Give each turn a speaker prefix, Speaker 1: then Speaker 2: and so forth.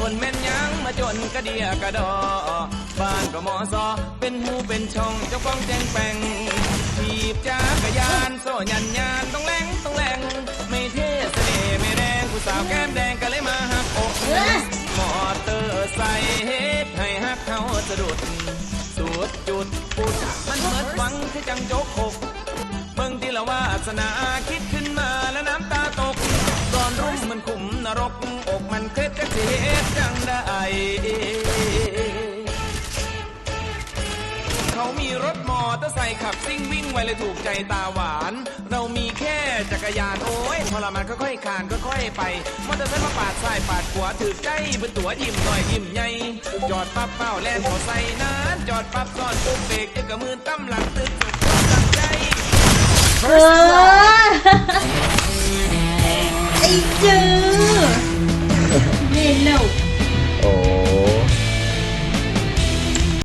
Speaker 1: คนแม่นยังมาจนกระเดียกระดอ บ้านก็มอซอเป็นหูเป็นช่องเจ้าของแจงแปงถีบจักรยานโซ่ยันยานต้องแรงต้องแรงไม่เท่เสน่ห์ไม่แรงผู้สาวแก้มแดงก็เลยมาหักอก
Speaker 2: เอ้ย
Speaker 1: มอเตอร์ไซค์เฮ็ดให้ฮักเขาสะดุดสุดจุดปุดมันเมิดหวังคือจังโจกหกเบิ่งที่ละวาสนาคิดขึ้นมาแล้วน้ำตา รกอกมันเคล็ดจะเสียจังได้เขามีรถมอเตอร์ไซค์ขับซิ่งวิ่งไวเลยถูกใจตาหวาน เรามีแค่จักรยานโอ้ยพอละมันก็ค่อยๆคานก็ค่อยๆไป มอเตอร์ไซค์มาปาดซ้ายปาดขวาถือใจเป็นตัวยิ้มหน่อยยิ้มใหญ่จอดปั๊บเป้าแล่นเขาใส่นานจอดปั๊บซ้อนปุ๊บเบรกเจอกระมือตั้มหลังตึกสุดตั้งใจ
Speaker 2: จือเมนู